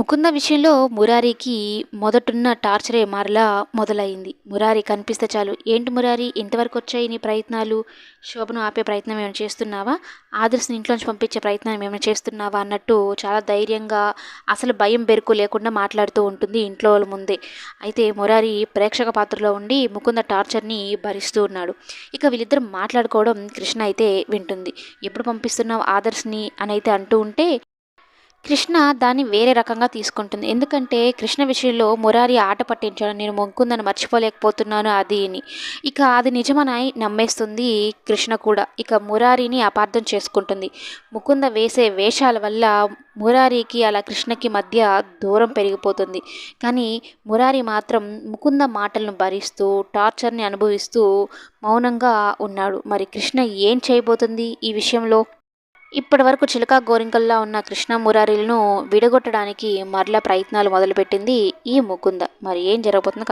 ముకుంద విషయంలో మురారికి మొదటున్న టార్చరే మరలా మొదలైంది. మురారి కనిపిస్తే చాలు. ఏంటి మురారి? ఇంతవరకు వచ్చాయి నీ ప్రయత్నాలు? శోభను ఆపే ప్రయత్నం ఏమైనా చేస్తున్నావా? ఆదర్శని ఇంట్లోంచి పంపించే ప్రయత్నం ఏమైనా చేస్తున్నావా? అన్నట్టు చాలా ధైర్యంగా అసలు భయం బెరుకు లేకుండా మాట్లాడుతూ ఉంటుంది ఇంట్లో వాళ్ళ ముందే. అయితే మురారి ప్రేక్షక పాత్రలో ఉండి ముకుంద టార్చర్ని భరిస్తూ ఉన్నాడు. ఇక వీళ్ళిద్దరు మాట్లాడుకోవడం కృష్ణ అయితే వింటుంది. ఎప్పుడు పంపిస్తున్నావు ఆదర్శని? అని అయితే అంటూ ఉంటే కృష్ణ దాన్ని వేరే రకంగా తీసుకుంటుంది. ఎందుకంటే కృష్ణ విషయంలో మురారి ఆట పట్టించాడు. నేను మొగ్గుందని మర్చిపోలేకపోతున్నాను అది అని. ఇక అది నిజమని నమ్మేస్తుంది కృష్ణ కూడా. ఇక మురారిని అపార్థం చేసుకుంటుంది. ముకుంద వేసే వేషాల వల్ల మురారికి అలా కృష్ణకి మధ్య దూరం పెరిగిపోతుంది. కానీ మురారి మాత్రం ముకుంద మాటలను భరిస్తూ టార్చర్ని అనుభవిస్తూ మౌనంగా ఉన్నాడు. మరి కృష్ణ ఏం చేయబోతుంది ఈ విషయంలో? ఇప్పటి వరకు చిలక గోరింకల్లా ఉన్న కృష్ణ మురారీలను విడగొట్టడానికి మరలా ప్రయత్నాలు మొదలుపెట్టింది ఈ ముకుంద. మరి ఏం జరగబోతుందో?